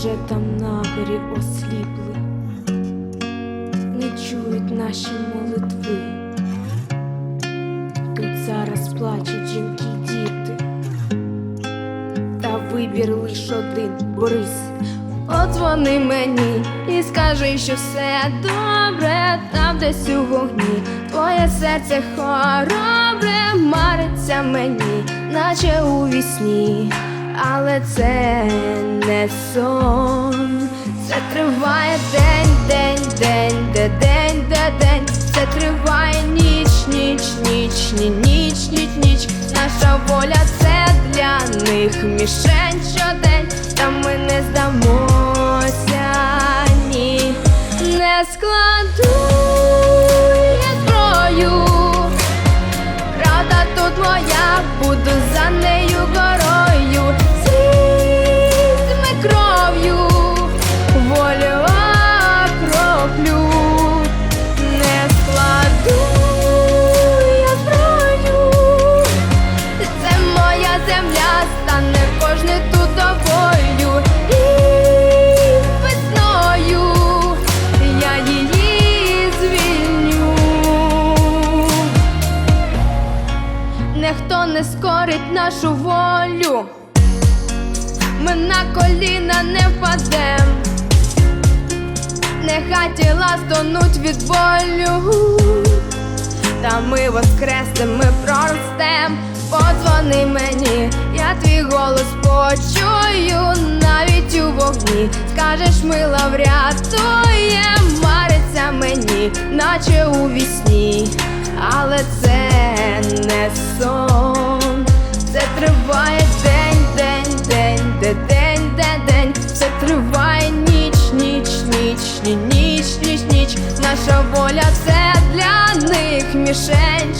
Вже там на горі осліпли, не чують наші молитви. Тут зараз плачуть жінки діти, та вибір лиш один Борис. Подзвони мені і скажи, що все добре, там десь у вогні. Твоє серце хоробре мариться мені, наче у вісні, але це не сон. День, день, день, де день, де день. Це триває ніч, ніч, ніч, ні, ніч, ніч, ніч. Наша воля це для них мішень щодень, та ми не здамося, ні, не складу земля, стане кожне тут тобою і весною я її звільню. Ніхто не скорить нашу волю, ми на коліна не впадем, нехай тіла стонуть від болю, та ми воскреснем, ми проростем, подзвони мені, твій голос почую навіть у вогні. Скажеш, мила врятує, мариться мені, наче у вісні, але це не сон, це триває день, день, день, де день, де день, все триває ніч, ніч, ніч, ніч, ніч, ніч, ніч, наша воля це для них мішень.